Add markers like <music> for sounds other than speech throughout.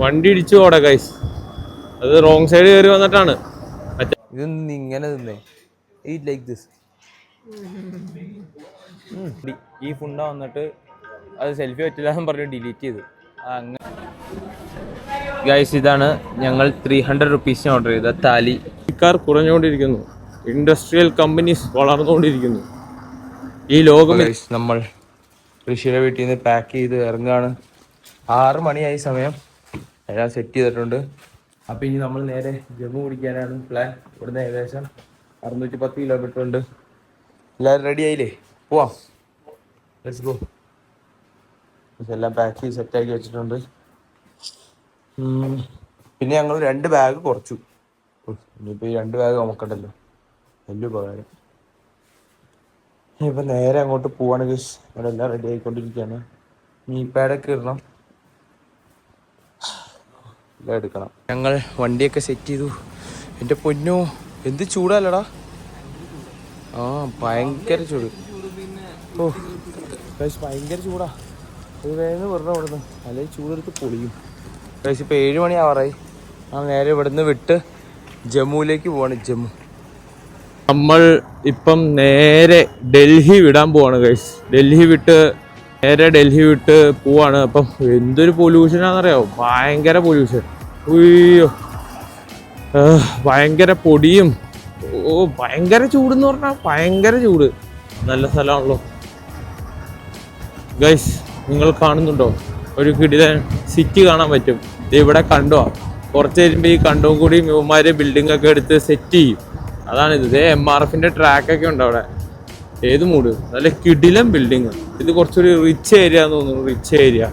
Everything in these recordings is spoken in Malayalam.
വണ്ടി ഇടിച്ചു പോടെ കൈസ് അത് റോങ് സൈഡ് കയറി വന്നിട്ടാണ്. ഇതൊന്നും ഇങ്ങനെ തിന്നേ. ഈ ലൈക്ക് ദിസ് ഈ ഫുണ്ട വന്നിട്ട് അത് സെൽഫി പറ്റില്ല എന്ന് പറഞ്ഞ് ഡിലീറ്റ് ചെയ്തു. അങ്ങനെ ഗൈസ് ഇതാണ് ഞങ്ങൾ ത്രീ ഹൺഡ്രഡ് റുപ്പീസിന് ഓർഡർ ചെയ്ത താലി. കാർ കുറഞ്ഞുകൊണ്ടിരിക്കുന്നു. ഇൻഡസ്ട്രിയൽ കമ്പനീസ് വളർന്നുകൊണ്ടിരിക്കുന്നു. ഈ ലോകം നമ്മൾ ഋഷിയുടെ വീട്ടിൽ നിന്ന് പാക്ക് ചെയ്ത് ഇറങ്ങുകയാണ്. ആറ് മണിയായി സമയം. എല്ലാം സെറ്റ് ചെയ്തിട്ടുണ്ട്. അപ്പം ഇനി നമ്മൾ നേരെ ജമ്മു പിടിക്കാനാണ് പ്ലാൻ ഇവിടുന്ന് ഏകദേശം അറുന്നൂറ്റി പത്ത് കിലോമീറ്റർ ഉണ്ട്. എല്ലാവരും റെഡി ആയില്ലേ? പോവാം. ലെറ്റ്സ് ഗോ എല്ലാം പാക്ക് ചെയ്ത് സെറ്റാക്കി വെച്ചിട്ടുണ്ട്. പിന്നെ ഞങ്ങൾ രണ്ട് ബാഗ് കുറച്ചു. ഇനിയിപ്പോൾ ഈ രണ്ട് ബാഗ് നോക്കണ്ടല്ലോ വലിയ ഉപകാരം. ഇപ്പൊ നേരെ അങ്ങോട്ട് പോവാണെങ്കിൽ അവിടെ എല്ലാം റെഡി ആയിക്കൊണ്ടിരിക്കുകയാണ്. നീ പാഡൊക്കെ ഇടണം. എടുക്കണം ഞങ്ങൾ വണ്ടിയൊക്കെ സെറ്റ് ചെയ്തു. എന്റെ പൊന്നോ എന്ത് ചൂടല്ലടാ? ആ ഭയങ്കര ചൂട്. ഓ ഭയങ്കര ചൂടാ. അത് വേഗം വെറുതെ ഇവിടുന്ന് അല്ലെങ്കിൽ ചൂടെടുത്ത് പൊളിയും. കഴിച്ച് ഇപ്പൊ ഏഴ് മണി ആവാറായി. ആ നേരെ ഇവിടുന്ന് വിട്ട് ജമ്മുവിലേക്ക് പോവാണ് ജമ്മു. നമ്മൾ ഇപ്പം നേരെ ഡൽഹി വിടാൻ പോവാണ് കഴിച്ച് ഡൽഹി വിട്ട് നേരെ ഡൽഹി വിട്ട് പോവാണ്. അപ്പം എന്തൊരു പൊല്യൂഷനാണെന്നറിയാമോ ഭയങ്കര പൊല്യൂഷൻ ഉയ്യോ ഭയങ്കര പൊടിയും ഓ ഭയങ്കര ചൂടെന്ന് പറഞ്ഞാൽ ഭയങ്കര ചൂട്. നല്ല സ്ഥലമാണല്ലോ ഗൈസ് നിങ്ങൾ കാണുന്നുണ്ടോ? ഒരു കിടിലൻ സിറ്റി കാണാൻ പറ്റും. ഇവിടെ കണ്ടോ? കുറച്ച് കഴിയുമ്പോൾ ഈ കണ്ടവും കൂടി ഇവന്മാര് ബിൽഡിംഗ് ഒക്കെ എടുത്ത് സെറ്റ് ചെയ്യും. അതാണിത്. ഇതേ എം ആർ എഫിന്റെ ട്രാക്ക് ഒക്കെ ഉണ്ട് അവിടെ. ഏത് മൂട് നല്ല കിടിലൻ ബിൽഡിങ് ഇത് കുറച്ചൊരു റിച്ച് ഏരിയ എന്ന് തോന്നുന്നു. റിച്ച് ഏരിയ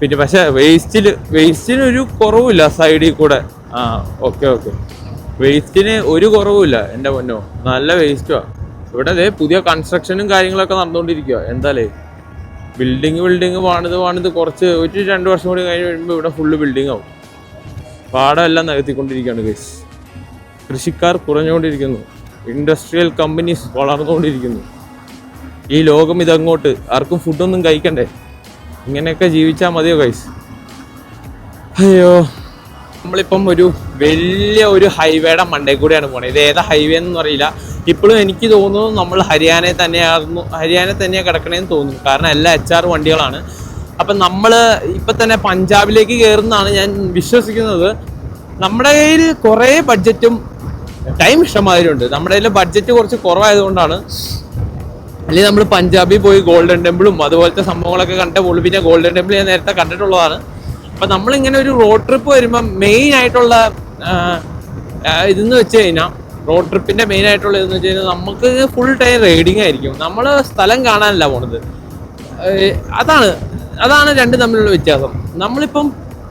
പിന്നെ പക്ഷേ വേസ്റ്റിൽ വേസ്റ്റിന് ഒരു കുറവുമില്ല സൈഡിൽ കൂടെ. ആ ഓക്കെ ഓക്കെ വേസ്റ്റിന് ഒരു കുറവുമില്ല എന്റെ പൊന്നോ. നല്ല വേസ്റ്റുവാ ഇവിടെ ദേ പുതിയ കൺസ്ട്രക്ഷനും കാര്യങ്ങളൊക്കെ നടന്നുകൊണ്ടിരിക്കുക എന്താലേ? ബിൽഡിങ് ബിൽഡിങ് വാണിത് വാണിത് കുറച്ച് ഒരു രണ്ട് വർഷം കൂടി കഴിഞ്ഞ് കഴിയുമ്പോൾ ഇവിടെ ഫുള്ള് ബിൽഡിംഗ് ആവും. പാടം എല്ലാം നികത്തിക്കൊണ്ടിരിക്കുകയാണ് ഗൈസ് കൃഷിക്കാർ കുറഞ്ഞുകൊണ്ടിരിക്കുന്നു. ഇൻഡസ്ട്രിയൽ കമ്പനീസ് വളർന്നുകൊണ്ടിരിക്കുന്നു. ഈ ലോകം ഇതങ്ങോട്ട്. ആർക്കും ഫുഡൊന്നും കഴിക്കണ്ടേ? ഇങ്ങനെയൊക്കെ ജീവിച്ചാൽ മതിയോ ഗൈസ് അയ്യോ. നമ്മളിപ്പം ഒരു വലിയ ഒരു ഹൈവേയുടെ മണ്ടേ കൂടെയാണ് പോണത് ഇത് ഏതാ ഹൈവേ എന്ന് അറിയില്ല. ഇപ്പോഴും എനിക്ക് തോന്നുന്നു നമ്മൾ ഹരിയാനയിൽ തന്നെയായിരുന്നു ഹരിയാന തന്നെയാണ് കിടക്കണേന്ന് തോന്നുന്നു. കാരണം എല്ലാ എച്ച് ആർ വണ്ടികളാണ്. അപ്പം നമ്മൾ ഇപ്പം തന്നെ പഞ്ചാബിലേക്ക് കയറുന്നതാണ് ഞാൻ വിശ്വസിക്കുന്നത്. നമ്മുടെ കയ്യിൽ കുറേ ബഡ്ജറ്റും ടൈം ഇഷ്ടമാതിരി ഉണ്ട് നമ്മുടെ കയ്യിൽ ബഡ്ജറ്റ് കുറച്ച് കുറവായതുകൊണ്ടാണ് അല്ലെങ്കിൽ നമ്മൾ പഞ്ചാബിൽ പോയി ഗോൾഡൻ ടെമ്പിളും അതുപോലത്തെ സംഭവങ്ങളൊക്കെ കണ്ട പോലും പിന്നെ ഗോൾഡൻ ടെമ്പിൾ ഞാൻ നേരത്തെ കണ്ടിട്ടുള്ളതാണ്. അപ്പൊ നമ്മളിങ്ങനെ ഒരു റോഡ് ട്രിപ്പ് വരുമ്പോൾ മെയിൻ ആയിട്ടുള്ള ഇതെന്ന് വെച്ച് കഴിഞ്ഞാൽ റോഡ് ട്രിപ്പിന്റെ മെയിൻ ആയിട്ടുള്ള ഇതെന്ന് വെച്ച് കഴിഞ്ഞാൽ നമുക്ക് ഫുൾ ടൈം റൈഡിങ് ആയിരിക്കും. നമ്മൾ സ്ഥലം കാണാനല്ല പോണത്. അതാണ് അതാണ് രണ്ടും തമ്മിലുള്ള വ്യത്യാസം. നമ്മളിപ്പം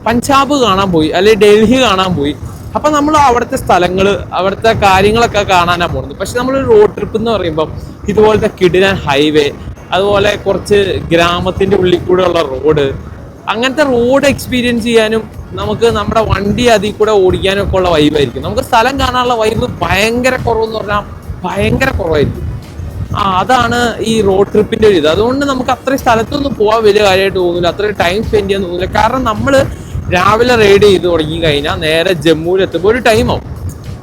പഞ്ചാബ് കാണാൻ പോയി അല്ലെങ്കിൽ ഡൽഹി കാണാൻ പോയി. അപ്പൊ നമ്മൾ അവിടുത്തെ സ്ഥലങ്ങൾ അവിടുത്തെ കാര്യങ്ങളൊക്കെ കാണാനാണ് പോകുന്നത് പക്ഷെ നമ്മൾ റോഡ് ട്രിപ്പ് എന്ന് പറയുമ്പോൾ ഇതുപോലത്തെ കിടിലൻ ഹൈവേ അതുപോലെ കുറച്ച് ഗ്രാമത്തിന്റെ ഉള്ളിൽ കൂടെ ഉള്ള റോഡ് അങ്ങനത്തെ റോഡ് എക്സ്പീരിയൻസ് ചെയ്യാനും നമുക്ക് നമ്മുടെ വണ്ടി അതിൽ കൂടെ ഓടിക്കാനും ഒക്കെ ഉള്ള വൈബായിരിക്കും നമുക്ക് സ്ഥലം കാണാനുള്ള വൈബ് ഭയങ്കര കുറവെന്ന് പറഞ്ഞാൽ ഭയങ്കര കുറവായിരിക്കും. ആ അതാണ് ഈ റോഡ് ട്രിപ്പിന്റെ ഒരു ഇത്. അതുകൊണ്ട് നമുക്ക് അത്രയും സ്ഥലത്തൊന്നും പോകാൻ വലിയ കാര്യമായിട്ട് തോന്നില്ല അത്രയും ടൈം സ്പെൻഡ് ചെയ്യാൻ തോന്നില്ല കാരണം നമ്മൾ രാവിലെ റൈഡ് ചെയ്ത് തുടങ്ങി കഴിഞ്ഞാൽ നേരെ ജമ്മുവിൽ എത്തുമ്പോൾ ഒരു ടൈം ആവും.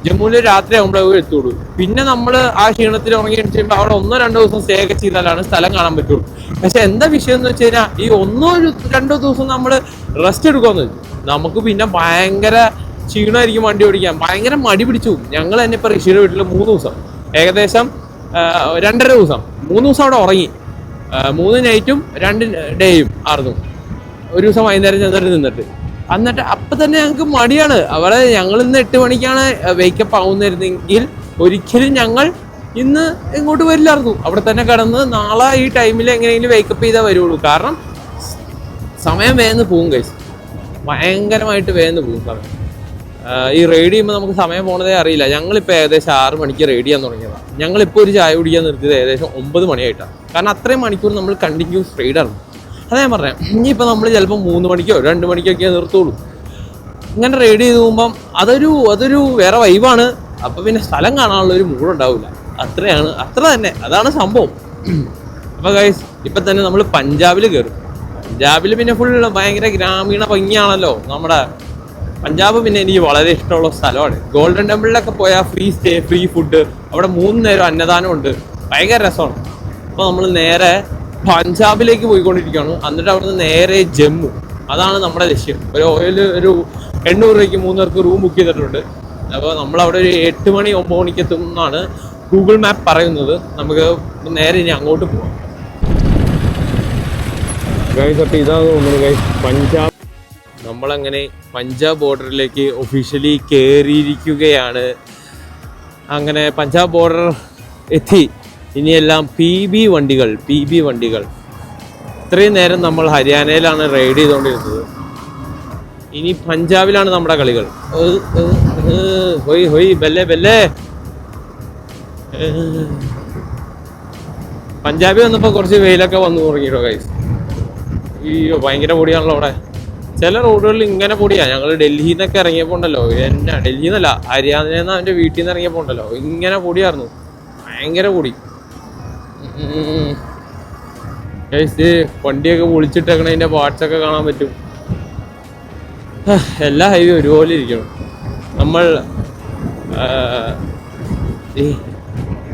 ജമ്മുവിൽ രാത്രി ആകുമ്പോഴേ എത്തുള്ളൂ. പിന്നെ നമ്മൾ ആ ക്ഷീണത്തിൽ ഉറങ്ങി കഴിയുമ്പോൾ അവിടെ ഒന്നോ രണ്ടോ ദിവസം സ്റ്റേ ഒക്കെ ചെയ്താലാണ് സ്ഥലം കാണാൻ പറ്റുള്ളൂ. പക്ഷെ എന്താ വിഷയം എന്ന് വെച്ച് കഴിഞ്ഞാൽ ഈ ഒന്നോ ഒരു രണ്ടോ ദിവസം നമ്മൾ റെസ്റ്റ് എടുക്കുമെന്ന് നമുക്ക് പിന്നെ ഭയങ്കര ക്ഷീണമായിരിക്കും വണ്ടി ഓടിക്കാൻ. ഭയങ്കര മടി പിടിച്ചു. ഞങ്ങൾ തന്നെ ഇപ്പോൾ ഋഷിയുടെ വീട്ടിൽ മൂന്ന് ദിവസം. ഏകദേശം രണ്ടര ദിവസം. മൂന്ന് ദിവസം അവിടെ ഉറങ്ങി. മൂന്ന് നൈറ്റും രണ്ട് ഡേയും ആർന്നു. ഒരു ദിവസം വൈകുന്നേരം ചെന്നിട്ട് നിന്നിട്ട്. എന്നിട്ട് അപ്പൊ തന്നെ ഞങ്ങൾക്ക് മടിയാണ്. അവിടെ ഞങ്ങൾ ഇന്ന് എട്ട് മണിക്കാണ് വേക്കപ്പ് ആവുന്നിരുന്നെങ്കിൽ ഒരിക്കലും ഞങ്ങൾ ഇന്ന് ഇങ്ങോട്ട് വരില്ലായിരുന്നു. അവിടെ തന്നെ കിടന്ന് നാളെ ഈ ടൈമിൽ എങ്ങനെയെങ്കിലും വേക്കപ്പ് ചെയ്താൽ വരുള്ളൂ. കാരണം സമയം വേന്ന് പോകും കഴിച്ച് ഭയങ്കരമായിട്ട് വേന്ന് പോകും സമയം. ഈ റൈഡ് ചെയ്യുമ്പോൾ നമുക്ക് സമയം പോണതേ അറിയില്ല. ഞങ്ങളിപ്പോൾ ഏകദേശം ആറ് മണിക്ക് റൈഡ് ചെയ്യാൻ തുടങ്ങിയതാണ് ഞങ്ങളിപ്പോൾ ഒരു ചായ കുടിക്കാൻ നിർത്തിയത് ഏകദേശം ഒമ്പത് മണിയായിട്ടാണ്. കാരണം അത്രയും മണിക്കൂർ നമ്മൾ കണ്ടിന്യൂസ് റൈഡാണ് അതാ ഞാൻ പറഞ്ഞത് ഇനിയിപ്പോൾ നമ്മൾ ചിലപ്പോൾ മൂന്ന് മണിക്കോ രണ്ട് മണിക്കൊക്കെ നിർത്തുള്ളൂ. ഇങ്ങനെ റൈഡ് ചെയ്ത് പോകുമ്പം അതൊരു അതൊരു വേറെ വൈബാണ് അപ്പം പിന്നെ സ്ഥലം കാണാനുള്ള ഒരു മൂടുണ്ടാവില്ല അത്രയാണ് അത്ര തന്നെ. അതാണ് സംഭവം. അപ്പോൾ ഗൈസ് ഇപ്പം തന്നെ നമ്മൾ പഞ്ചാബിൽ കയറും പഞ്ചാബിൽ പിന്നെ ഫുൾ ഭയങ്കര ഗ്രാമീണ ഭംഗിയാണല്ലോ നമ്മുടെ. പഞ്ചാബ് പിന്നെ എനിക്ക് വളരെ ഇഷ്ടമുള്ള സ്ഥലമാണ്. ഗോൾഡൻ ടെമ്പിളിലൊക്കെ പോയാൽ ഫ്രീ സ്റ്റേ ഫ്രീ ഫുഡ് അവിടെ മൂന്ന് നേരം അന്നദാനം ഉണ്ട് ഭയങ്കര രസമാണ്. അപ്പോൾ നമ്മൾ നേരെ പഞ്ചാബിലേക്ക് പോയിക്കൊണ്ടിരിക്കുകയാണ്. എന്നിട്ട് അവിടുന്ന് നേരെ ജമ്മു. അതാണ് നമ്മുടെ ലക്ഷ്യം. ഒരു ഓയിൽ ഒരു എണ്ണൂറ് രൂപയ്ക്ക് മൂന്ന് പേർക്ക് റൂം ബുക്ക് ചെയ്തിട്ടുണ്ട്. അപ്പോൾ നമ്മൾ അവിടെ ഒരു എട്ട് മണി ഒമ്പത് മണിക്ക് എത്തും എന്നാണ് ഗൂഗിൾ മാപ്പ് പറയുന്നത്. നമുക്ക് നേരെ ഇനി അങ്ങോട്ട് പോവാം. ഗൈസ് അപ്പോൾ ഇതാണ് തോന്നുന്നത് ഗൈസ് പഞ്ചാബ്. നമ്മളങ്ങനെ പഞ്ചാബ് ബോർഡറിലേക്ക് ഒഫീഷ്യലി കയറിയിരിക്കുകയാണ് അങ്ങനെ പഞ്ചാബ് ബോർഡർ എത്തി. ഇനിയെല്ലാം പി ബി വണ്ടികൾ പി ബി വണ്ടികൾ. ഇത്രയും നേരം നമ്മൾ ഹരിയാനയിലാണ് റൈഡ് ചെയ്തുകൊണ്ടിരുന്നത്. ഇനി പഞ്ചാബിലാണ് നമ്മുടെ കളികൾ. ബെല്ലേ ബെല്ലേ. പഞ്ചാബി വന്നപ്പോൾ കുറച്ച് വെയിലൊക്കെ വന്നു തുടങ്ങിയിട്ടോ ഗൈസ് അയ്യോ ഭയങ്കര പൊടിയാണല്ലോ അവിടെ. ചില റോഡുകളിൽ ഇങ്ങനെ പൊടിയാണ് ഞങ്ങൾ ഡൽഹിയിൽ നിന്നൊക്കെ ഇറങ്ങിയപ്പോൾ ഉണ്ടല്ലോ. എന്നാ ഡൽഹിയിൽ നിന്നല്ല ഹരിയാനയിൽ നിന്ന് അവന്റെ വീട്ടിൽ നിന്ന് ഇറങ്ങിയപ്പോൾ ഉണ്ടല്ലോ. ഇങ്ങനെ പൊടിയായിരുന്നു. ഭയങ്കര പൊടി. ഉം. പൊളിച്ചിട്ടേക്കണ പാർട്സ് ഒക്കെ കാണാൻ പറ്റും. എല്ലാ ഹൈവേ ഒരുപോലെ ഇരിക്കണം. നമ്മൾ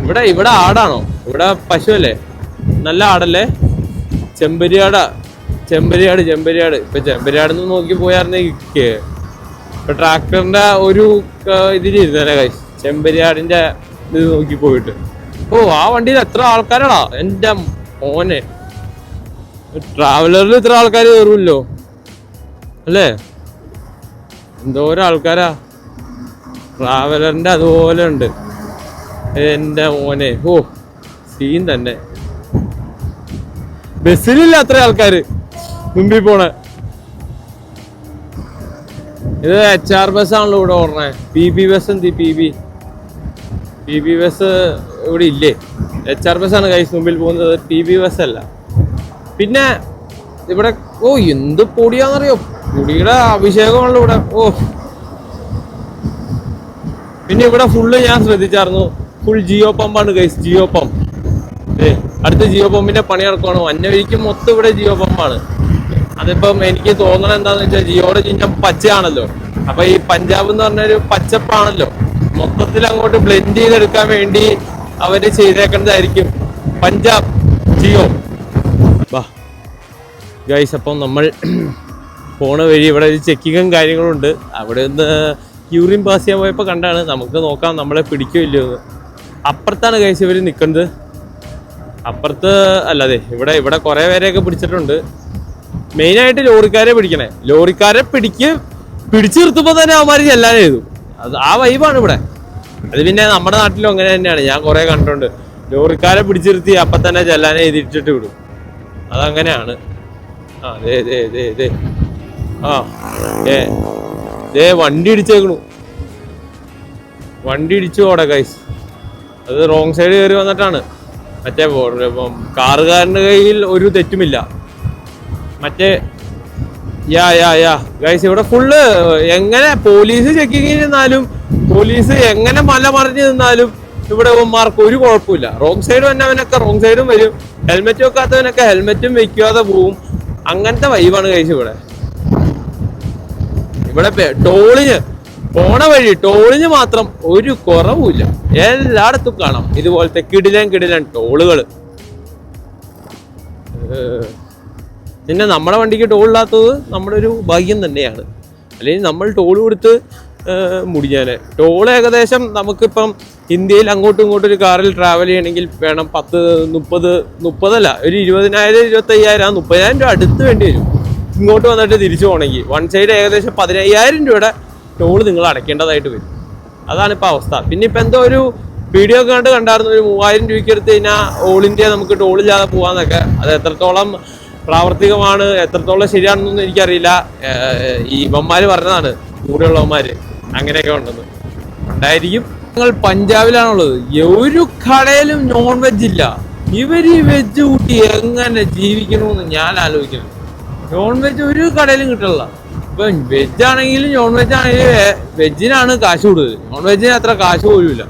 ഇവിടെ ഇവിടെ ആടാണോ? ഇവിടെ പശുവല്ലേ? നല്ല ആടല്ലേ? ചെമ്പരിയാടാ. ചെമ്പരിയാട് ചെമ്പരിയാട്. ഇപ്പൊ ചെമ്പരിയാട് നിന്ന് നോക്കി പോയായിരുന്നെങ്കിൽ ഇപ്പൊ ട്രാക്ടറിന്റെ ഒരു ഇതിലിരുന്നല്ലേ കൈ ചെമ്പരിയാടിന്റെ ഇത് നോക്കി പോയിട്ട്. ഓ ആ വണ്ടിയിൽ എത്ര ആൾക്കാരാടാ? എന്റെ മോനെ. ട്രാവലറിൽ ഇത്ര ആൾക്കാർ കയറുമല്ലോ അല്ലേ? എന്തോരം ആൾക്കാരാ. ട്രാവലറിന്റെ അതുപോലെ ഉണ്ട്. എന്റെ മോനെ. ഓ സീൻ തന്നെ. ബസ്സിലില്ല അത്ര ആൾക്കാര് മുമ്പിൽ പോണ. ഇത് എച്ച് ആർ ബസ് ആണല്ലോ ഇവിടെ ഓടണേ പി ബി ബസ് എന്തി P B P B bus ഇവിടെ ഇല്ലേ? എച്ച് ആർ ബസ് ആണ് കൈസ് മുമ്പിൽ പോകുന്നത്. ടി ബി ബസ് അല്ല. പിന്നെ ഇവിടെ ഓ എന്ത് പൊടിയാണെന്നറിയോ? പൊടിയുടെ അഭിഷേകമാണല്ലോ ഇവിടെ. ഓ. പിന്നെ ഇവിടെ ഫുള്ള് ഞാൻ ശ്രദ്ധിച്ചായിരുന്നു. ഫുൾ ജിയോ പമ്പാണ് കൈസ് ജിയോ പമ്പ് ഏ അടുത്ത ജിയോ പമ്പിന്റെ പണി നടക്കുവാണ്. വന്നവരിക്കും മൊത്തം ഇവിടെ ജിയോ പമ്പാണ് അതിപ്പം എനിക്ക് തോന്നണത് എന്താന്ന് വെച്ചാൽ ജിയോയുടെ ചിഹ്നം പച്ചയാണല്ലോ. അപ്പൊ ഈ പഞ്ചാബ് എന്ന് പറഞ്ഞൊരു പച്ചപ്പാണല്ലോ. മൊത്തത്തിൽ അങ്ങോട്ട് ബ്ലെൻഡ് ചെയ്തെടുക്കാൻ വേണ്ടി അവർ ചെയ്തേക്കുന്നതായിരിക്കും. പഞ്ചാബ് ജിയോ. ബാ. ഗൈസ് അപ്പം നമ്മൾ <clears throat> പോണ വഴി ഇവിടെ ഒരു ചെക്കിങ്ങും കാര്യങ്ങളും ഉണ്ട് അവിടെ നിന്ന് യൂറിൻ പാസ് ചെയ്യാൻ പോയപ്പോൾ കണ്ടാണ്. നമുക്ക് നോക്കാം നമ്മളെ പിടിക്കോ ഇല്ലയോ എന്ന്. അപ്പുറത്താണ് ഗൈസ് ഇവർ നിൽക്കുന്നത് അപ്പുറത്ത് അല്ലാതെ ഇവിടെ ഇവിടെ കുറേ പേരെയൊക്കെ പിടിച്ചിട്ടുണ്ട്. മെയിനായിട്ട് ലോറിക്കാരെ പിടിക്കണേ. ലോറിക്കാരെ പിടിക്ക് പിടിച്ചു നിർത്തുമ്പോൾ തന്നെ അവന്മാർ ചെല്ലാൻ അത് ആ വൈബാണ് ഇവിടെ. അത് പിന്നെ നമ്മുടെ നാട്ടിലും അങ്ങനെ തന്നെയാണ്. ഞാൻ കുറെ കണ്ടിട്ടുണ്ട്. ലോറിക്കാരെ പിടിച്ചിരുത്തി അപ്പൊ തന്നെ ചെല്ലാനെ എഴുതിയിട്ടിട്ട് വിടും. അതങ്ങനെയാണ്. ആ ദേ ദേ ദേ ദേ. ആ ഏ ദേ വണ്ടി ഇടിച്ചേക്കണു. വണ്ടി ഇടിച്ചു പോടെ കൈസ് അത് റോങ് സൈഡ് കയറി വന്നിട്ടാണ്. മറ്റേ കാറുകാരന്റെ കയ്യിൽ ഒരു തെറ്റുമില്ല. മറ്റേ യാ യാ യാ. ഗൈസ് ഇവിടെ ഫുള്ള് എങ്ങനെ പോലീസ് ചെക്കിങ്ങിന് നിന്നാലും പോലീസ് എങ്ങനെ മല മറിഞ്ഞ് നിന്നാലും ഇവിടെ ഇവന്മാർക്ക് ഒരു കുഴപ്പമില്ല. റോങ് സൈഡ് വന്നവനൊക്കെ റോങ് സൈഡും വരും. ഹെൽമെറ്റ് വെക്കാത്തവനൊക്കെ ഹെൽമെറ്റും വെക്കാതെ പോവും. അങ്ങനത്തെ വൈബാണ് കഴിച്ചു ഇവിടെ. ഇവിടെ ടോളിന് പോണ വഴി ടോളിന് മാത്രം ഒരു കുറവുമില്ല. എല്ലായിടത്തും കാണാം. ഇതുപോലത്തെ കിടിലൻ കിടിലൻ ടോളുകൾ പിന്നെ നമ്മുടെ വണ്ടിക്ക് ടോളില്ലാത്തത് നമ്മുടെ ഒരു ഭാഗ്യം തന്നെയാണ്. അല്ലെങ്കിൽ നമ്മൾ ടോൾ കൊടുത്ത് ഏഹ്, ഞാൻ ടോൾ ഏകദേശം നമുക്കിപ്പം ഇന്ത്യയിൽ അങ്ങോട്ടും ഇങ്ങോട്ടും ഒരു കാറിൽ ട്രാവൽ ചെയ്യണമെങ്കിൽ വേണം പത്ത് മുപ്പത് മുപ്പതല്ല ഒരു ഇരുപതിനായിരം ഇരുപത്തയ്യായിരം മുപ്പതിനായിരം രൂപ അടുത്ത് വേണ്ടി വരും. ഇങ്ങോട്ട് വന്നിട്ട് തിരിച്ചു പോകണമെങ്കിൽ. വൺ സൈഡ് ഏകദേശം പതിനയ്യായിരം രൂപയുടെ ടോൾ നിങ്ങൾ അടയ്ക്കേണ്ടതായിട്ട് വരും. അതാണ് ഇപ്പോൾ അവസ്ഥ. പിന്നെ ഇപ്പം എന്തോ ഒരു വീഡിയോ ഒക്കെ കണ്ട് കണ്ടായിരുന്നു ഒരു മൂവായിരം രൂപയ്ക്ക് എടുത്ത് കഴിഞ്ഞാൽ ഓൾ ഇന്ത്യ നമുക്ക് ടോൾ ഇല്ലാതെ പോവാന്നൊക്കെ. അത് എത്രത്തോളം പ്രാവർത്തികമാണ് എത്രത്തോളം ശരിയാണെന്നൊന്നും എനിക്കറിയില്ല. ഈ ഇവന്മാർ പറഞ്ഞതാണ് കൂടെയുള്ളവന്മാര്. അങ്ങനെയൊക്കെ ഉണ്ടെന്ന്. ഉണ്ടായിരിക്കും. ഞങ്ങൾ പഞ്ചാബിലാണുള്ളത്. ഒരു കടയിലും നോൺ വെജ് ഇല്ല. ഇവർ ഈ വെജ് കൂട്ടി എങ്ങനെ ജീവിക്കണമെന്ന് ഞാൻ ആലോചിക്കുന്നു. നോൺ വെജ് ഒരു കടയിലും കിട്ടില്ല ഇപ്പൊ വെജ് ആണെങ്കിലും നോൺ വെജ് ആണെങ്കിലും വെജിനാണ് കാശ് കൂടുതൽ നോൺ വെജിന് അത്ര കാശ് പോലുമില്ല.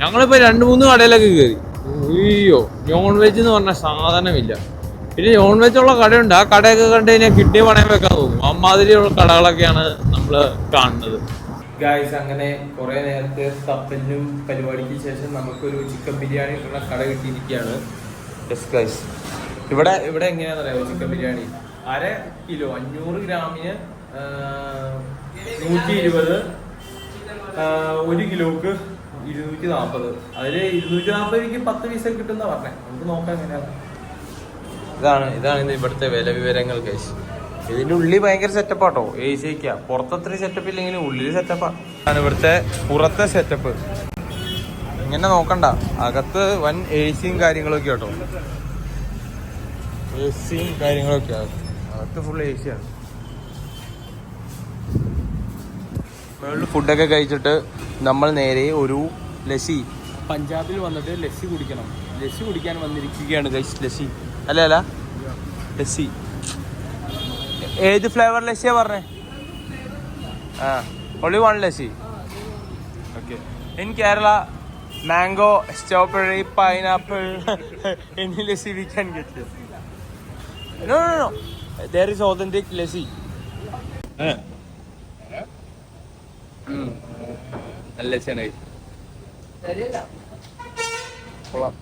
ഞങ്ങളിപ്പോ രണ്ട് മൂന്ന് കടയിലൊക്കെ കയറി അയ്യോ നോൺ വെജ് എന്ന് പറഞ്ഞ സാധനമില്ല. പിന്നെ നോൺ വെജ് ഉള്ള കടയുണ്ട്. ആ കടയൊക്കെ കണ്ടു കഴിഞ്ഞാൽ കിഡ്നി പണയം വെക്കാൻ തോന്നും. അമ്മാതിരിയുള്ള കടകളൊക്കെയാണ് നമ്മൾ കാണുന്നത്. ഗായ്സ് അങ്ങനെ കുറെ നേരത്തെ തപ്പലിനും പരിപാടിക്ക് ശേഷം നമുക്കൊരു ചിക്കൻ ബിരിയാണി ഉള്ള കട കിട്ടിയിരിക്കുകയാണ്. ഇവിടെ ഇവിടെ എങ്ങനെയാണെന്ന് അറിയാമോ ചിക്കൻ ബിരിയാണി? അര കിലോ അഞ്ഞൂറ് ഗ്രാമിന് നൂറ്റി ഇരുപത് ഒരു കിലോക്ക് ഇരുന്നൂറ്റി നാൽപ്പത് അതിൽ ഇരുന്നൂറ്റി നാൽപ്പത് എനിക്ക് പത്ത് പീസ് കിട്ടുന്ന പറഞ്ഞേ. നമുക്ക് നോക്കാം എങ്ങനെയാണ് ഇതാണ് ഇതാണ് ഇന്ന് ഇവിടുത്തെ വില വിവരങ്ങൾ കേസ് ഇതിന്റെ ഉള്ളി ഭയങ്കര സെറ്റപ്പാട്ടോ എ സിക്ക പുറത്തത്ര സെറ്റപ്പ് ഇല്ലെങ്കിലും ഉള്ളിൽ സെറ്റപ്പാ ഇവിടുത്തെ പുറത്തെ സെറ്റപ്പ് ഇങ്ങനെ നോക്കണ്ട. അകത്ത് വൻ എ സിയും കാര്യങ്ങളൊക്കെ കേട്ടോ എ സിയും കാര്യങ്ങളൊക്കെ അകത്ത് ഫുൾ എ സി ആണ് മുകളിൽ ഫുഡൊക്കെ കഴിച്ചിട്ട് നമ്മൾ നേരെ ഒരു ലസ്സി. പഞ്ചാബിൽ വന്നിട്ട് ലസ്സി കുടിക്കണം. ലസ്സി കുടിക്കാൻ വന്നിരിക്കുകയാണ് ലസ്സി. അല്ല അല്ല. ലസ്സി. ഏത് ഫ്ലേവർ ലസ്സിയാ പറഞ്ഞേ? ആ ഒളി one lassi okay in Kerala mango strawberry pineapple any lassi we can get no no no there is authentic lassi നല്ല ലസ്സിയാണ് കൊള്ളാം.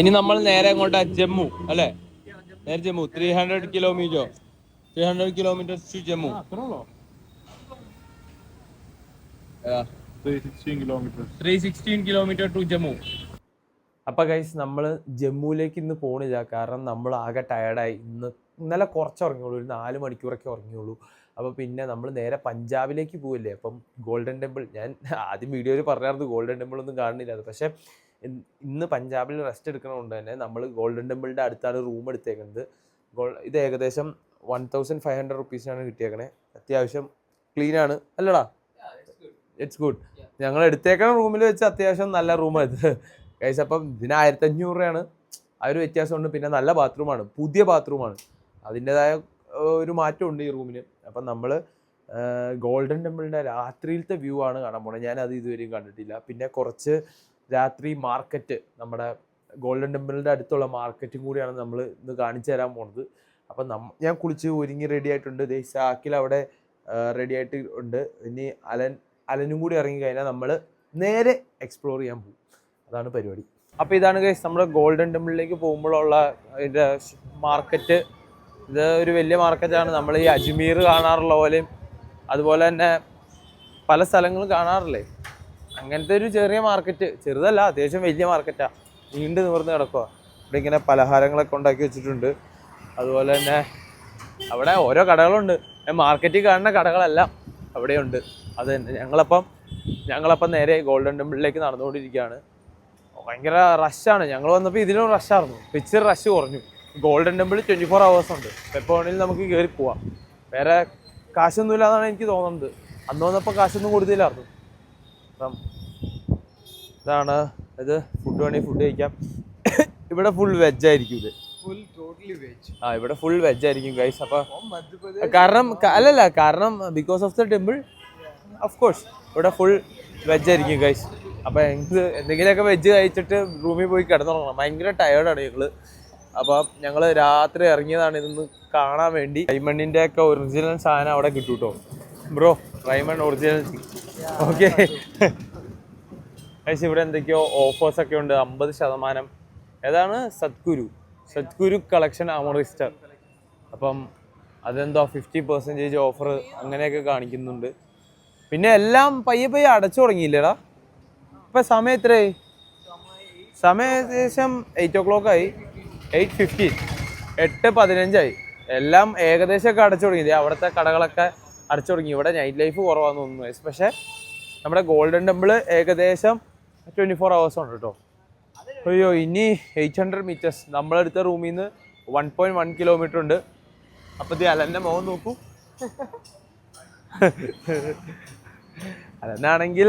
ഇനി നമ്മൾ നേരെ അങ്ങോട്ട് ജമ്മു അല്ലേ? നേരെ Jammu. Three hundred kilometre three hundred kilometre to Jammu. Three sixteen kilometre to Jammu. അപ്പൊ ഗൈസ് നമ്മൾ ജമ്മുവിലേക്ക് ഇന്ന് പോണില്ല. കാരണം നമ്മൾ ആകെ ടയർഡായി ഇന്ന് ഇന്നലെ കുറച്ച് ഉറങ്ങിയുള്ളൂ. ഒരു നാല് മണിക്കൂറൊക്കെ ഉറങ്ങിയുള്ളൂ. അപ്പോൾ പിന്നെ നമ്മൾ നേരെ പഞ്ചാബിലേക്ക് പോവില്ലേ? അപ്പം ഗോൾഡൻ ടെമ്പിൾ ഞാൻ ആദ്യം വീഡിയോയിൽ പറഞ്ഞായിരുന്നു ഗോൾഡൻ ടെമ്പിൾ ഒന്നും കാണുന്നില്ല അത് പക്ഷേ ഇന്ന് പഞ്ചാബിൽ റെസ്റ്റ് എടുക്കണതുകൊണ്ട് തന്നെ. നമ്മൾ ഗോൾഡൻ ടെമ്പിളിന്റെ അടുത്താണ് റൂം എടുത്തേക്കുന്നത്. ഗോൾ ഇത് ഏകദേശം വൺ തൗസൻഡ് ഫൈവ് ഹൺഡ്രഡ് റുപ്പീസിനാണ് കിട്ടിയേക്കണേ. അത്യാവശ്യം ക്ലീൻ ആണ്. അല്ലടാ? ഇറ്റ്സ് ഗുഡ് ഞങ്ങൾ എടുത്തേക്കണ റൂമിൽ വെച്ച് അത്യാവശ്യം നല്ല റൂമാണ് ഇത്. കഴിച്ച അപ്പം ഇതിന് ആയിരത്തി അഞ്ഞൂറ് രൂപയാണ്. ആ ഒരു വ്യത്യാസമുണ്ട്. പിന്നെ നല്ല ബാത്റൂമാണ് പുതിയ ബാത്റൂമാണ് അതിന്റെതായ ഒരു മാറ്റമുണ്ട് ഈ റൂമിന് അപ്പം നമ്മൾ ഗോൾഡൻ ടെമ്പിളിന്റെ രാത്രിയിലത്തെ വ്യൂ ആണ് കാണാൻ പോണത് ഞാനത് ഇതുവരെയും കണ്ടിട്ടില്ല. പിന്നെ കുറച്ച് രാത്രി മാർക്കറ്റ് നമ്മുടെ ഗോൾഡൻ ടെമ്പിളിന്റെ അടുത്തുള്ള മാർക്കറ്റും കൂടിയാണ് നമ്മൾ ഇന്ന് കാണിച്ചു തരാൻ പോണത്. അപ്പം നമ്മ ഞാൻ കുളിച്ച് ഒരുങ്ങി റെഡി ആയിട്ടുണ്ട്. ദേ സാക്കിൽ അവിടെ റെഡി ആയിട്ട് ഉണ്ട്. ഇനി അലൻ അലനും കൂടി ഇറങ്ങി കഴിഞ്ഞാൽ നമ്മൾ നേരെ എക്സ്പ്ലോർ ചെയ്യാൻ പോകും. അതാണ് പരിപാടി. അപ്പോൾ ഇതാണ് കേസ് നമ്മുടെ ഗോൾഡൻ ടെമ്പിളിലേക്ക് പോകുമ്പോഴുള്ള അതിന്റെ മാർക്കറ്റ് ഇത് ഒരു വലിയ മാർക്കറ്റാണ് നമ്മൾ ഈ അജ്മീർ കാണാറുള്ള പോലെയും അതുപോലെ തന്നെ പല സ്ഥലങ്ങളും കാണാറില്ലേ? അങ്ങനത്തെ ഒരു ചെറിയ മാർക്കറ്റ് ചെറുതല്ല അത്യാവശ്യം വലിയ മാർക്കറ്റാണ് നീണ്ടു നിവർന്ന് കിടക്കുക ഇവിടെ ഇങ്ങനെ പലഹാരങ്ങളൊക്കെ ഉണ്ടാക്കി വെച്ചിട്ടുണ്ട്. അതുപോലെ തന്നെ അവിടെ ഓരോ കടകളുണ്ട്. മാർക്കറ്റിൽ കാണുന്ന കടകളെല്ലാം അവിടെയുണ്ട്. അത് ഞങ്ങളപ്പം ഞങ്ങളപ്പം നേരെ ഗോൾഡൻ ടെമ്പിളിലേക്ക് നടന്നുകൊണ്ടിരിക്കുകയാണ്. ഭയങ്കര റഷാണ് ഞങ്ങൾ വന്നപ്പോൾ ഇതിലും റഷായിരുന്നു ഇച്ചിരി റഷ് കുറഞ്ഞു. Golden temple twenty four hours ഉണ്ട് എപ്പോൾ വേണമെങ്കിലും നമുക്ക് കയറി പോവാം. വേറെ കാശൊന്നുമില്ല എന്നാണ് എനിക്ക് തോന്നുന്നത്. അന്ന് വന്നപ്പോൾ കാശൊന്നും കൊടുത്തില്ലായിരുന്നു അപ്പം ഇതാണ്. ഇത് ഫുഡ് വേണമെങ്കിൽ ഫുഡ് കഴിക്കാം. ഇവിടെ ഫുൾ വെജ് ആയിരിക്കും ഇത്. ആ ഇവിടെ ഫുൾ വെജ് ആയിരിക്കും ഗൈസ് Pradesh. കാരണം അല്ലല്ല കാരണം because of the temple of course ഇവിടെ ഫുൾ വെജ് ആയിരിക്കും ഗൈസ് അപ്പൊ എന്ത് എന്തെങ്കിലുമൊക്കെ വെജ് കഴിച്ചിട്ട് റൂമിൽ പോയി കിടന്നുറങ്ങണം. ഭയങ്കര ടയേർഡാണ് ഞങ്ങൾ അപ്പോൾ ഞങ്ങൾ രാത്രി ഇറങ്ങിയതാണ് ഇതൊന്ന് കാണാൻ വേണ്ടി. ഡൈമണ്ടിന്റെ ഒക്കെ ഒറിജിനൽ സാധനം അവിടെ കിട്ടൂട്ടോ. ബ്രോ ഡയമണ്ട് ഒറിജിനൽ ഓക്കെ പക്ഷേ ഇവിടെ എന്തൊക്കെയോ ഓഫേഴ്സ് ഒക്കെ ഉണ്ട്. അമ്പത് ശതമാനം. ഏതാണ്? സത്കുരു സത്കുരു കളക്ഷൻ അമറിസ്റ്റർ അപ്പം അതെന്തോ ഫിഫ്റ്റി പെർസെന്റേജ് ഓഫർ അങ്ങനെയൊക്കെ കാണിക്കുന്നുണ്ട്. പിന്നെ എല്ലാം പയ്യെ പയ്യെ അടച്ചു തുടങ്ങിയില്ലേടാ? ഇപ്പം സമയം എത്രയായി? സമയം ഏകദേശം എയ്റ്റ് ഒ ക്ലോക്ക് ആയി. എയ്റ്റ് ഫിഫ്റ്റീൻ എട്ട് പതിനഞ്ചായി എല്ലാം ഏകദേശമൊക്കെ അടച്ചു തുടങ്ങി ദേ അവിടുത്തെ കടകളൊക്കെ അടച്ചു തുടങ്ങി. ഇവിടെ നൈറ്റ് ലൈഫ് കുറവാന്ന് തോന്നുന്നു പക്ഷേ നമ്മുടെ ഗോൾഡൻ ടെമ്പിൾ ഏകദേശം ട്വന്റി ഫോർ ഹവേഴ്സ് ഉണ്ട് കേട്ടോ അയ്യോ ഇനി എയ്റ്റ് ഹൺഡ്രഡ് മീറ്റേഴ്സ് നമ്മളെടുത്ത റൂമിൽ നിന്ന് വൺ പോയിന്റ് വൺ കിലോമീറ്റർ ഉണ്ട്. അപ്പോൾ ഇത് അലന്റെ മുഖം നോക്കൂ. അലനാണെങ്കിൽ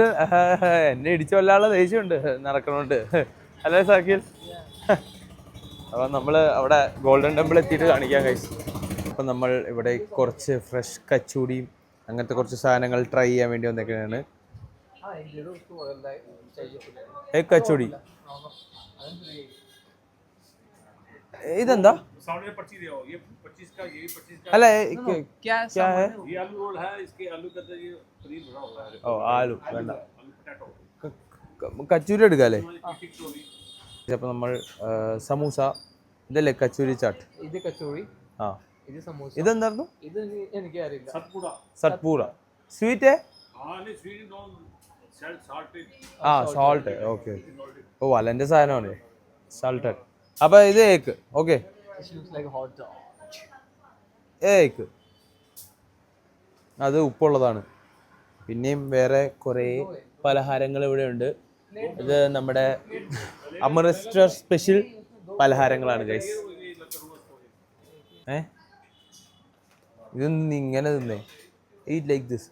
എന്നെ ഇടിച്ചു കൊല്ലാനുള്ള ദേഷ്യമുണ്ട് നടക്കണോണ്ട്. അല്ലേ സാക്കിൽ? അപ്പം നമ്മൾ അവിടെ ഗോൾഡൻ ടെമ്പിൾ എത്തിയിട്ട് കാണിക്കാൻ കഴിച്ചു അപ്പോൾ നമ്മൾ ഇവിടെ കുറച്ച് ഫ്രഷ് കച്ചൂടിയും അങ്ങനത്തെ കുറച്ച് സാധനങ്ങൾ ട്രൈ ചെയ്യാൻ വേണ്ടി വന്നേക്കാണ് കച്ചൂടി? ഇതെന്താ? അല്ല ഓ ആലു വേണ്ട. കച്ചൂരി എടുക്കാല്ലേ? അപ്പോൾ നമ്മൾ സമൂസ ഇതല്ലേ കച്ചൂരി ചാട്ട്? ഇത് കച്ചൂരി. ആ. ഇത് സമൂസ. ഇതെന്തായിരുന്നു? ഇത് എനിക്ക് അറിയില്ല സത്പൂട. സത്പൂട. സ്വീറ്റ് ആ സോൾട്ട് ഓക്കെ ഓ അലന്റെ സാധനമാണ്. സോൾട്ടഡ് അപ്പോൾ ഇത് ഏക്ക് ഓക്കെ ഏക്ക് അത് ഉപ്പുള്ളതാണ്. പിന്നെയും വേറെ കുറേ പലഹാരങ്ങൾ ഇവിടെ ഉണ്ട്. ഇത് നമ്മുടെ അമൃസ്റ്റർ സ്പെഷ്യൽ പലഹാരങ്ങളാണ് ഗൈസ് ഏ? ഇതൊന്നും ഇങ്ങനെ തിന്നേ. ഈ like this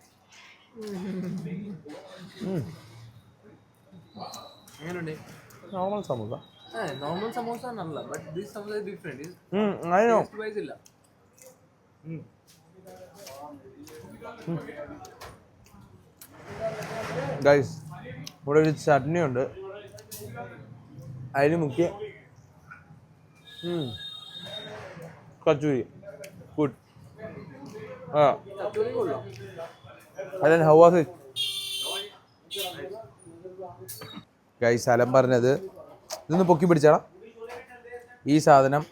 normal samosa. Normal samosa but this samosa different I know vice ഇല്ല. ഗൈസ് ഇവിടെ ഒരു ചട്നി ഉണ്ട്. അതിന് മുഖ്യ. കച്ചൂരി. അല്ല ഹവാസ് ഗൈസ് അലം പറഞ്ഞത് ഇതൊന്ന് പൊക്കി പിടിച്ചാടാ. ഈ സാധനം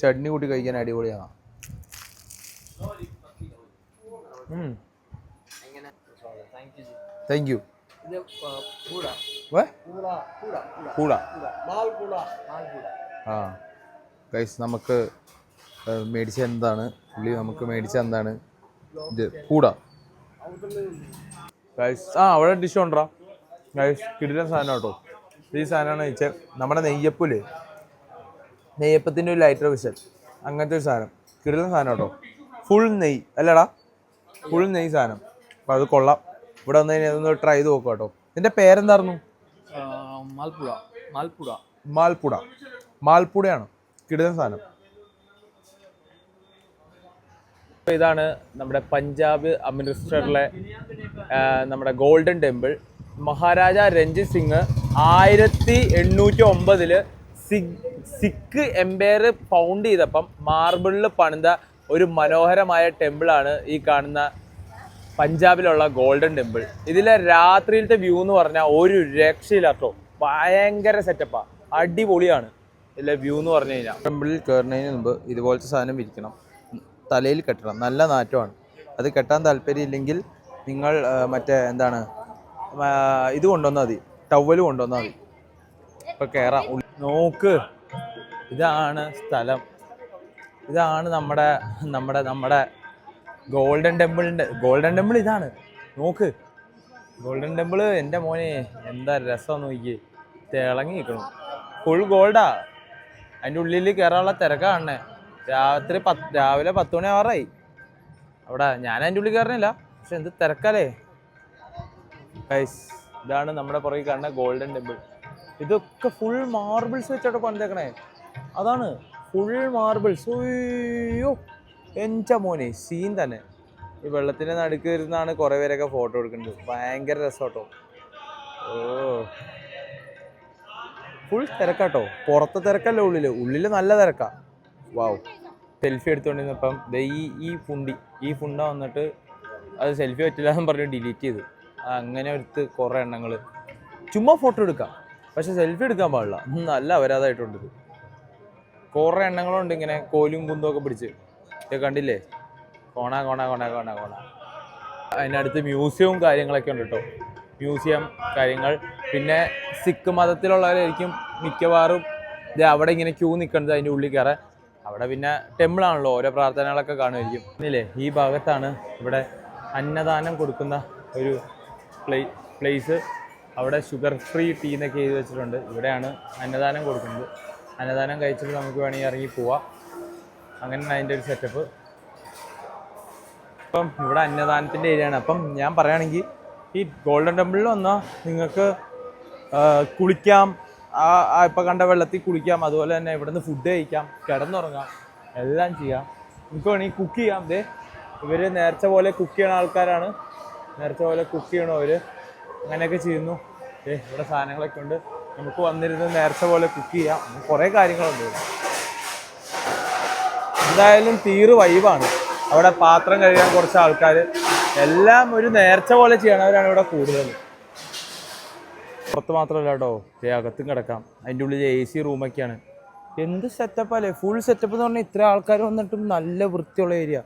ചട്നി കൂട്ടി കഴിക്കാൻ അടിപൊളിയാണ് താങ്ക് യു ആ, ഗൈസ് നമുക്ക് മേടിച്ച എന്താണ്? പുള്ളി നമുക്ക് മേടിച്ച എന്താണ്? ഇത് കൂടാ. ഗൈസ് ആ അവിടെ ഡിഷ് ഉണ്ടോ ഗൈസ് കിടിലൻ സാധനം കേട്ടോ. ഈ സാധനമാണ് വെച്ചാൽ നമ്മുടെ നെയ്യപ്പിൽ. നെയ്യപ്പത്തിന്റെ ഒരു ലൈറ്റർ വിശൽ അങ്ങനത്തെ ഒരു സാധനം. കിടിലൻ സാധനം കേട്ടോ. ഫുൾ നെയ്. അല്ലടാ. ഫുൾ നെയ് സാധനം. അപ്പം അത് കൊള്ളാം. ഇവിടെ വന്ന് കഴിഞ്ഞാൽ അതൊന്ന് ട്രൈ ചെയ്ത് നോക്കാം കേട്ടോ. ഇതിന്റെ പേരെന്തായിരുന്നു? മാൽപ്പുട മാൽപ്പുട മാൽപ്പുടയാണ് കിടിലൻ സാധനം അപ്പോൾ ഇതാണ് നമ്മുടെ പഞ്ചാബ് അമൃത്സറിലെ നമ്മുടെ ഗോൾഡൻ ടെമ്പിൾ. മഹാരാജ രഞ്ജിത് സിംഗ് ആയിരത്തി എണ്ണൂറ്റി ഒമ്പതിൽ സിഖ് എംപയർ ഫൗണ്ട് ചെയ്തപ്പം മാർബിളിൽ പണിത ഒരു മനോഹരമായ ടെമ്പിളാണ് ഈ കാണുന്ന പഞ്ചാബിലുള്ള ഗോൾഡൻ ടെമ്പിൾ. ഇതിലെ രാത്രിയിലത്തെ വ്യൂ എന്ന് പറഞ്ഞാൽ ഒരു രക്ഷയില്ലാട്ടോ ഭയങ്കര സെറ്റപ്പാണ് അടിപൊളിയാണ് ഇതിലെ വ്യൂ എന്ന് പറഞ്ഞു കഴിഞ്ഞാൽ ടെമ്പിളിൽ കയറുന്നതിന് മുമ്പ് ഇതുപോലത്തെ സാധനം വിരിക്കണം. തലയിൽ കെട്ടണം. നല്ല നാറ്റമാണ്. അത് കെട്ടാൻ താല്പര്യമില്ലെങ്കിൽ നിങ്ങൾ മറ്റേ എന്താണ് ഇത് കൊണ്ടുവന്നാൽ മതി. ടവൽ കൊണ്ടുവന്നാൽ മതി. ഇപ്പൊ കയറാം നോക്ക്. ഇതാണ് സ്ഥലം. ഇതാണ് നമ്മുടെ നമ്മുടെ നമ്മുടെ ഗോൾഡൻ ടെമ്പിളിന്റെ ഗോൾഡൻ ടെമ്പിൾ ഇതാണ്. നോക്ക്. ഗോൾഡൻ ടെമ്പിൾ എന്റെ മോനെ എന്താ രസം നോക്കി തിളങ്ങി നിൽക്കണം ഫുൾ ഗോൾഡാ അതിന്റെ ഉള്ളിൽ കയറാനുള്ള തിരക്കാ കാണണേ രാത്രി പത്ത് രാവിലെ പത്ത് മണി ആവാറായി. അവിടെ ഞാൻ അതിന്റെ ഉള്ളിൽ കയറണില്ല. പക്ഷെ എന്ത് തിരക്കല്ലേ. ഗൈസ് ഇതാണ് നമ്മുടെ പുറകിൽ കാണുന്ന ഗോൾഡൻ ടെമ്പിൾ ഇതൊക്കെ ഫുൾ മാർബിൾസ് വെച്ചാട്ടോ പണിതേക്കണേ. അതാണ് ഫുൾ മാർബിൾസ് അയ്യോ എന്റെ മോനെ സീൻ തന്നെ. ഈ വെള്ളത്തിന്റെ നടുക്ക് ഇരുന്നാണ് കുറേ പേരൊക്കെ ഫോട്ടോ എടുക്കുന്നത്. ഭയങ്കര രസമാട്ടോ. ഓ. ഫുൾ തിരക്കാട്ടോ. പുറത്തെ തിരക്കല്ല ഉള്ളിൽ ഉള്ളിൽ നല്ല തിരക്കാ. വാവ് സെൽഫി എടുത്തുകൊണ്ടിരുന്നപ്പം ഈ ഈ ഫുണ്ടി ഈ ഫുണ്ട വന്നിട്ട് അത് സെൽഫി പറ്റില്ല എന്ന് പറഞ്ഞ് ഡിലീറ്റ് ചെയ്തു. അങ്ങനെ എടുത്ത് കുറേ എണ്ണങ്ങൾ ചുമ്മാ ഫോട്ടോ എടുക്കാം. പക്ഷെ സെൽഫി എടുക്കാൻ പാടില്ല. നല്ല അപരാധമായിട്ടുണ്ട് ഇത്. കുറേ എണ്ണങ്ങളുണ്ട് ഇങ്ങനെ കോലും കുന്തും ഒക്കെ പിടിച്ച്. ഇത് കണ്ടില്ലേ? കോണ കോണ കോണ കോണ കോണ. അതിനടുത്ത് മ്യൂസിയവും കാര്യങ്ങളൊക്കെ ഉണ്ട് കേട്ടോ. മ്യൂസിയം കാര്യങ്ങൾ. പിന്നെ സിഖ് മതത്തിലുള്ളവരായിരിക്കും മിക്കവാറും ഇത് അവിടെ ഇങ്ങനെ ക്യൂ നിൽക്കുന്നത് അതിന്റെ ഉള്ളിൽ കയറാൻ. അവിടെ പിന്നെ ടെമ്പിൾ ആണല്ലോ ഓരോ പ്രാർത്ഥനകളൊക്കെ കാണുമായിരിക്കും. ഇല്ലേ ഈ ഭാഗത്താണ് ഇവിടെ അന്നദാനം കൊടുക്കുന്ന ഒരു പ്ലേ പ്ലേസ് അവിടെ ഷുഗർ ഫ്രീ ടീ എന്നൊക്കെ എഴുതി വെച്ചിട്ടുണ്ട്. ഇവിടെയാണ് അന്നദാനം കൊടുക്കുന്നത്. അന്നദാനം കഴിച്ചിട്ട് നമുക്ക് വേണമെങ്കിൽ ഇറങ്ങി പോവാം. അങ്ങനെ അതിന്റെ ഒരു സെറ്റപ്പ് അപ്പം ഇവിടെ അന്നദാനത്തിന്റെ ഏരിയയാണ്. അപ്പം ഞാൻ പറയുകയാണെങ്കിൽ ഈ ഗോൾഡൻ ടെമ്പിളിൽ വന്നാൽ നിങ്ങൾക്ക് കുളിക്കാം ആ ഇപ്പം കണ്ട വെള്ളത്തിൽ കുളിക്കാം അതുപോലെ തന്നെ ഇവിടെ നിന്ന് ഫുഡ് കഴിക്കാം കിടന്നുറങ്ങാം എല്ലാം ചെയ്യാം. നമുക്ക് വേണമെങ്കിൽ കുക്ക് ചെയ്യാം. ദേ ഇവർ നേരത്തെ പോലെ കുക്ക് ചെയ്യണ ആൾക്കാരാണ്. നേരത്തെ പോലെ കുക്ക് ചെയ്യണു അവർ അങ്ങനെയൊക്കെ ചെയ്യുന്നു. ഏ ഇവിടെ സാധനങ്ങളൊക്കെ ഉണ്ട്. നമുക്ക് വന്നിരുന്ന് നേരത്തെ പോലെ കുക്ക് ചെയ്യാം. കുറേ കാര്യങ്ങളുണ്ട്. എന്തായാലും തീറ് വൈബാണ് അവിടെ പാത്രം കഴുകാൻ കുറച്ച് ആൾക്കാർ എല്ലാം ഒരു നേർച്ച പോലെ ചെയ്യണവരാണ് ഇവിടെ കൂടുതൽ പുറത്ത് മാത്രമല്ല കേട്ടോ. അകത്തും കിടക്കാം. അതിന്റെ ഉള്ളിൽ എ സി റൂമൊക്കെയാണ് എന്ത് സെറ്റപ്പ് അല്ലേ? ഫുൾ സെറ്റപ്പ് എന്ന് പറഞ്ഞാൽ ഇത്ര ആൾക്കാർ വന്നിട്ടും നല്ല വൃത്തിയുള്ള ഏരിയ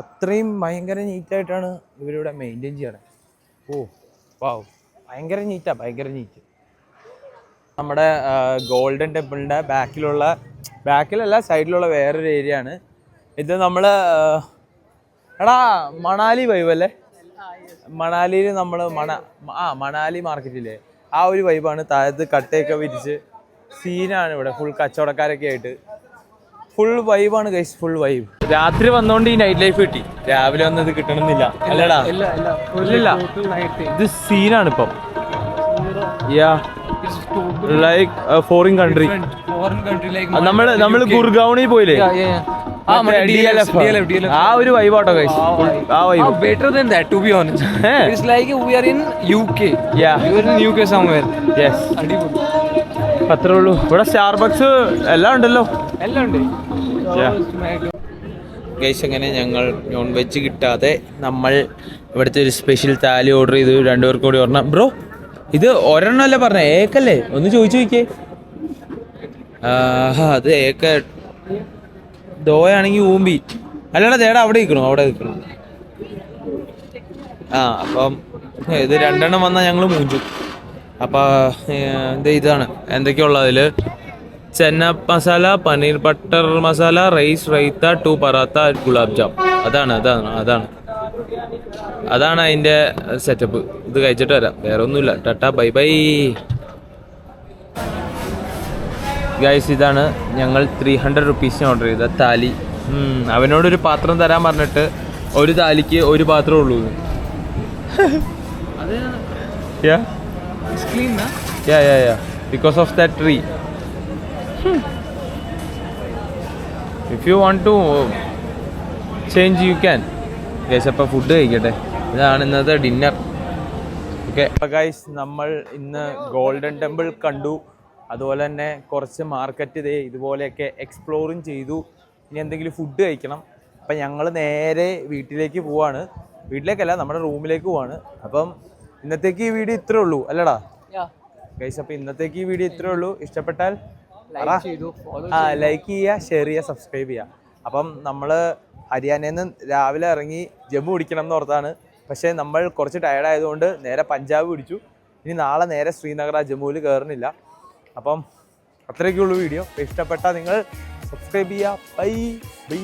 അത്രയും ഭയങ്കര നീറ്റായിട്ടാണ് ഇവരിവിടെ മെയിന്റെയിൻ ചെയ്യണത് ഓ വാവ് ഭയങ്കര നീറ്റാണ് ഭയങ്കര നീറ്റ് നമ്മുടെ ഗോൾഡൻ ടെമ്പിളിന്റെ ബാക്കിലുള്ള ബാക്കിലല്ല സൈഡിലുള്ള വേറൊരു ഏരിയ ആണ്. ഇത് നമ്മൾ എടാ മണാലി വൈവല്ലേ മണാലിയിൽ നമ്മൾ മണ ആ മണാലി മാർക്കറ്റില്ലേ ആ ഒരു വൈബാണ് താഴത്ത് കട്ടയൊക്കെ വിരിച്ച് സീനാണ് ഇവിടെ. ഫുൾ കച്ചവടക്കാരൊക്കെ ആയിട്ട്. ഫുൾ വൈബാണ് ഗൈസ് ഫുൾ വൈബ് രാത്രി വന്നോണ്ട് ഈ നൈറ്റ് ലൈഫ് കിട്ടി. രാവിലെ വന്ന് ഇത് കിട്ടണമെന്നില്ല. അല്ലടാ. ഇല്ല ഇത് സീനാണ് ഇപ്പം. യാ ലൈക്ക് ഫോറിൻ കൺട്രി നമ്മൾ നമ്മൾ ഗുർഗാവണിൽ പോയില്ലേ? ആ ഒരു വൈബാട്ടോ ഗൈസ് ആ vibe better than that to be honest. Eh. It's like we are in yeah Yeah. Are in UK somewhere. Yes അടിപൊളി. അത്രേ ഉള്ളൂ. ഇവിടെ സ്റ്റാർബക്സ് എല്ലാം ഉണ്ടല്ലോ. എല്ലാം ഉണ്ട്. ഗൈസ് അങ്ങനെ ഞങ്ങൾ നോൺ വെജ് കിട്ടാതെ നമ്മൾ ഇവിടുത്തെ ഒരു സ്പെഷ്യൽ താലി ഓർഡർ ചെയ്തു രണ്ടുപേർക്ക് കൂടി ഒരെണ്ണം. ബ്രോ ഇത് ഒരെണ്ണമല്ലേ പറഞ്ഞ? ഏക്കല്ലേ ഒന്ന് ചോദിച്ചു നോക്കിയേ. ആഹാ അത് ഏക്ക ദോയാണെങ്കിൽ ഊമ്പി. അല്ലാണ്ട് ദേടാ അവിടെ നിൽക്കണു? അവിടെ നിൽക്കണു? ആ അപ്പം ഇത് രണ്ടെണ്ണം വന്നാൽ ഞങ്ങൾ മൂഞ്ചു. അപ്പം എന്താ ഇതാണ്. എന്തൊക്കെയുള്ള അതിൽ ചെന്ന masala paneer butter masala rice raita two paratha gulab jam. അതാണ് അതാണ് അതാണ്. അതാണ് അതിന്റെ സെറ്റപ്പ് ഇത് കഴിച്ചിട്ട് വരാം. വേറെ ഒന്നുമില്ല ടട്ടാ ബൈ ബൈ. ഗൈസ് ഇതാണ് ഞങ്ങൾ ത്രീ ഹൺഡ്രഡ് റുപ്പീസിന് ഓർഡർ ചെയ്ത താലി. അവനോടൊരു പാത്രം തരാൻ പറഞ്ഞിട്ട് ഒരു താലിക്ക് ഒരു പാത്രമേ ഉള്ളൂ. Yeah of clean, tree if you want to change, you can. Guys അപ്പോൾ ഫുഡ് കഴിക്കട്ടെ. ഇതാണ് ഇന്നത്തെ ഡിന്നർ ഓക്കെ ഗൈസ് നമ്മൾ ഇന്ന് ഗോൾഡൻ ടെമ്പിൾ കണ്ടു. അതുപോലെ തന്നെ കുറച്ച് മാർക്കറ്റ് ഇതേ ഇതുപോലെയൊക്കെ എക്സ്പ്ലോറും ചെയ്തു. ഇനി എന്തെങ്കിലും ഫുഡ് കഴിക്കണം. അപ്പം ഞങ്ങൾ നേരെ വീട്ടിലേക്ക് പോവാണ്. വീട്ടിലേക്കല്ല നമ്മുടെ റൂമിലേക്ക് പോവാണ്. അപ്പം ഇന്നത്തേക്ക് ഈ വീഡിയോ ഇത്രേ ഉള്ളൂ. അല്ലടാ. ഗൈസ് അപ്പം ഇന്നത്തേക്ക് ഈ വീഡിയോ ഇത്രേ ഉള്ളൂ. ഇഷ്ടപ്പെട്ടാൽ ആ ലൈക്ക് ചെയ്യുക ഷെയർ ചെയ്യുക സബ്സ്ക്രൈബ് ചെയ്യുക. അപ്പം നമ്മൾ ഹരിയാനയിൽ നിന്ന് രാവിലെ ഇറങ്ങി ജമ്മു പിടിക്കണം എന്ന് ഓർത്താണ്. പക്ഷേ നമ്മൾ കുറച്ച് ടയർഡായതുകൊണ്ട് നേരെ പഞ്ചാബ് പിടിച്ചു. ഇനി നാളെ നേരെ ശ്രീനഗർ ആ ജമ്മുവിൽ കയറുന്നില്ല അപ്പം അത്രയൊക്കെയുള്ളൂ വീഡിയോ. ഇഷ്ടപ്പെട്ടാൽ നിങ്ങൾ സബ്സ്ക്രൈബ് ചെയ്യുക. Bye bye